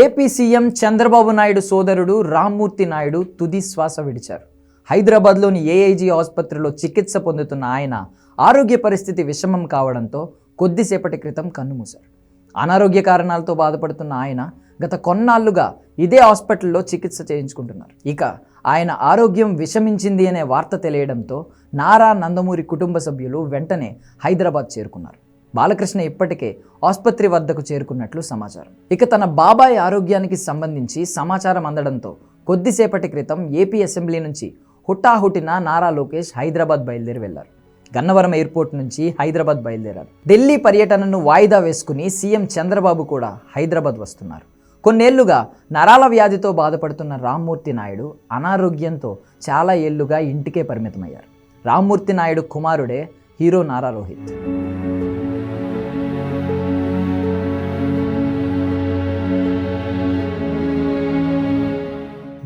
AP CM Chandrababu Naidu సోదరుడు రామ్మూర్తి నాయుడు తుది శ్వాస విడిచారు. హైదరాబాద్లోని ఏఐజీ ఆసుపత్రిలో చికిత్స పొందుతున్న ఆయన ఆరోగ్య పరిస్థితి విషమం కావడంతో కొద్దిసేపటి క్రితం కన్నుమూశారు అనారోగ్య కారణాలతో బాధపడుతున్న ఆయన గత కొన్నాళ్ళుగా ఇదే హాస్పిటల్లో చికిత్స చేయించుకుంటున్నారు. ఇక ఆయన ఆరోగ్యం విషమించింది అనే వార్త తెలియడంతో నారా నందమూరి కుటుంబ సభ్యులు వెంటనే హైదరాబాద్ చేరుకున్నారు. బాలకృష్ణ ఇప్పటికే ఆసుపత్రి వద్దకు చేరుకున్నట్లు సమాచారం. ఇక తన బాబాయ్ ఆరోగ్యానికి సంబంధించి సమాచారం అందడంతో కొద్దిసేపటి క్రితం ఏపీ అసెంబ్లీ నుంచి హుటాహుటిన నారా లోకేష్ హైదరాబాద్ బయలుదేరి వెళ్ళారు. గన్నవరం ఎయిర్పోర్ట్ నుంచి హైదరాబాద్ బయలుదేరారు. ఢిల్లీ పర్యటనను వాయిదా వేసుకుని సీఎం చంద్రబాబు కూడా హైదరాబాద్ వస్తున్నారు. కొన్నేళ్ళుగా నరాల వ్యాధితో బాధపడుతున్న రామ్మూర్తి నాయుడు అనారోగ్యంతో చాలా ఏళ్ళుగా ఇంటికే పరిమితమయ్యారు. రామ్మూర్తి నాయుడు కుమారుడే హీరో నారా రోహిత్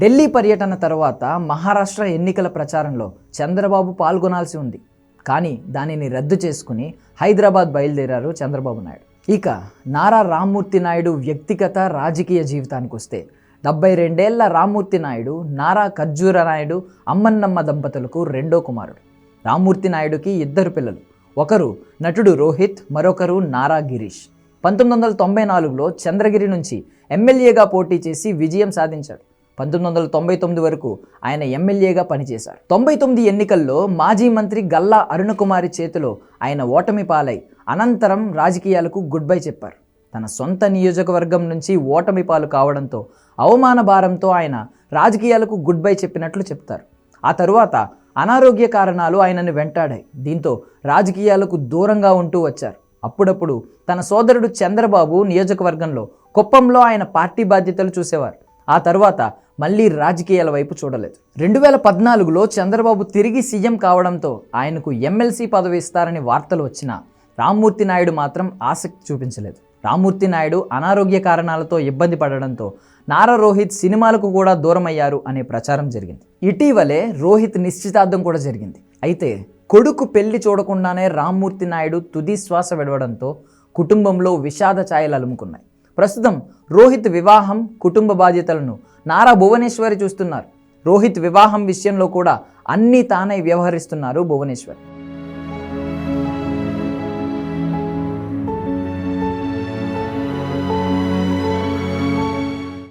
ఢిల్లీ పర్యటన తర్వాత మహారాష్ట్ర ఎన్నికల ప్రచారంలో చంద్రబాబు పాల్గొనాల్సి ఉంది. కానీ దానిని రద్దు చేసుకుని హైదరాబాద్ బయలుదేరారు చంద్రబాబు నాయుడు. ఇక నారా రామ్మూర్తి నాయుడు వ్యక్తిగత రాజకీయ జీవితానికి వస్తే డెబ్బై రెండేళ్ళ రామ్మూర్తి నాయుడు నారా ఖర్జూర నాయుడు అమ్మన్నమ్మ దంపతులకు రెండో కుమారుడు. రామ్మూర్తి నాయుడుకి ఇద్దరు పిల్లలు. ఒకరు నటుడు రోహిత్ మరొకరు నారా గిరీష్. పంతొమ్మిది వందల తొంభై నాలుగులో చంద్రగిరి నుంచి ఎమ్మెల్యేగా పోటీ చేసి విజయం సాధించాడు. పంతొమ్మిది వందల తొంభై తొమ్మిది వరకు ఆయన ఎమ్మెల్యేగా పనిచేశారు. తొంభై తొమ్మిది ఎన్నికల్లో మాజీ మంత్రి గల్లా అరుణకుమారి చేతిలో ఆయన ఓటమి పాలై అనంతరం రాజకీయాలకు గుడ్ బై చెప్పారు. తన సొంత నియోజకవర్గం నుంచి ఓటమి పాలు కావడంతో అవమాన భారంతో ఆయన రాజకీయాలకు గుడ్ బై చెప్పినట్లు చెప్తారు. ఆ తరువాత అనారోగ్య కారణాలు ఆయనను వెంటాడాయి. దీంతో రాజకీయాలకు దూరంగా ఉంటూ వచ్చారు. అప్పుడప్పుడు తన సోదరుడు చంద్రబాబు నియోజకవర్గంలో కుప్పంలో ఆయన పార్టీ బాధ్యతలు చూసేవారు. ఆ తర్వాత మళ్ళీ రాజకీయాల వైపు చూడలేదు. రెండు వేల పద్నాలుగులో చంద్రబాబు తిరిగి సీఎం కావడంతో ఆయనకు ఎమ్మెల్సీ పదవి ఇస్తారని వార్తలు వచ్చినా రామ్మూర్తి నాయుడు మాత్రం ఆసక్తి చూపించలేదు. రామ్మూర్తి నాయుడు అనారోగ్య కారణాలతో ఇబ్బంది పడడంతో నారా రోహిత్ సినిమాలకు కూడా దూరమయ్యారు అనే ప్రచారం జరిగింది. ఇటీవలే రోహిత్ నిశ్చితార్థం కూడా జరిగింది. అయితే కొడుకు పెళ్ళి చూడకుండానే రామ్మూర్తి నాయుడు తుది శ్వాస విడవడంతో కుటుంబంలో విషాద ఛాయలు అలుముకున్నాయి. ప్రస్తుతం రోహిత్ వివాహం కుటుంబ బాధ్యతలను నారా భువనేశ్వరి చూస్తున్నారు. రోహిత్ వివాహం విషయంలో కూడా అన్నీ తానై వ్యవహరిస్తున్నారు భువనేశ్వర్.